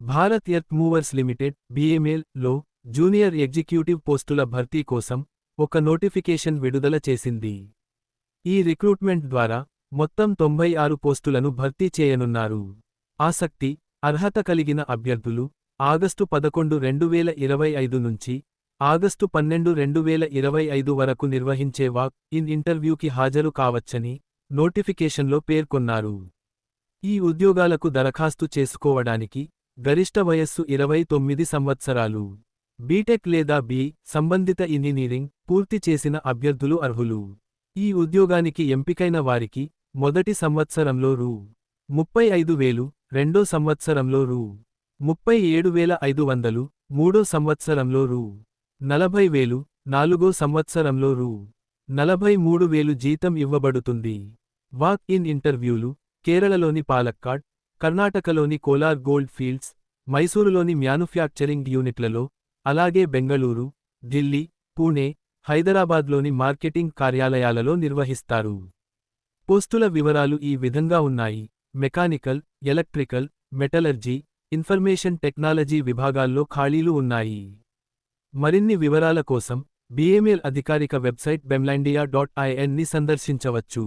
Bharat earth movers limited BML లో junior executive పోస్టుల భర్తీ కోసం ఒక నోటిఫికేషన్ విడుదల చేసింది. ఈ రిక్రూట్మెంట్ ద్వారా మొత్తం తొంభై ఆరు పోస్టులను భర్తీ చేయనున్నారు. ఆసక్తి అర్హత కలిగిన అభ్యర్థులు ఆగస్టు పదకొండు రెండు వేల ఇరవై ఐదు నుంచి ఆగస్టు పన్నెండు రెండు వేల ఇరవై ఐదు వరకు నిర్వహించే వాక్ ఇన్ ఇంటర్వ్యూకి హాజరు కావచ్చని నోటిఫికేషన్లో పేర్కొన్నారు. ఈ ఉద్యోగాలకు దరఖాస్తు చేసుకోవడానికి గరిష్ట వయస్సు ఇరవై తొమ్మిది సంవత్సరాలు. బీటెక్ లేదా బి సంబంధిత ఇంజనీరింగ్ పూర్తి చేసిన అభ్యర్థులు అర్హులు. ఈ ఉద్యోగానికి ఎంపికైన వారికి మొదటి సంవత్సరంలో రూ. ముప్పై ఐదు వేలు రెండో సంవత్సరంలో రూ. ముప్పై ఏడు వేల ఐదు వందలు మూడో సంవత్సరంలో రూ. నలభై వేలు నాలుగో సంవత్సరంలో రూ. నలభై మూడు వేలు జీతం ఇవ్వబడుతుంది. వాక్ ఇన్ ఇంటర్వ్యూలు కేరళలోని పాలక్కాడ్ కర్ణాటకలోని కోలార్ గోల్డ్ ఫీల్డ్స్ మైసూరులోని మ్యానుఫ్యాక్చరింగ్ యూనిట్లలో అలాగే బెంగళూరు ఢిల్లీ పూణే హైదరాబాద్లోని మార్కెటింగ్ కార్యాలయాలలో నిర్వహిస్తారు. పోస్టుల వివరాలు ఈ విధంగా ఉన్నాయి. Mechanical electrical metallurgy information technology విభాగాల్లో ఖాళీలు ఉన్నాయి. మరిన్ని వివరాల కోసం బీఎంఎల్ అధికారిక వెబ్సైట్ బెమ్లాండియా డాట్ ఐఎన్ని సందర్శించవచ్చు.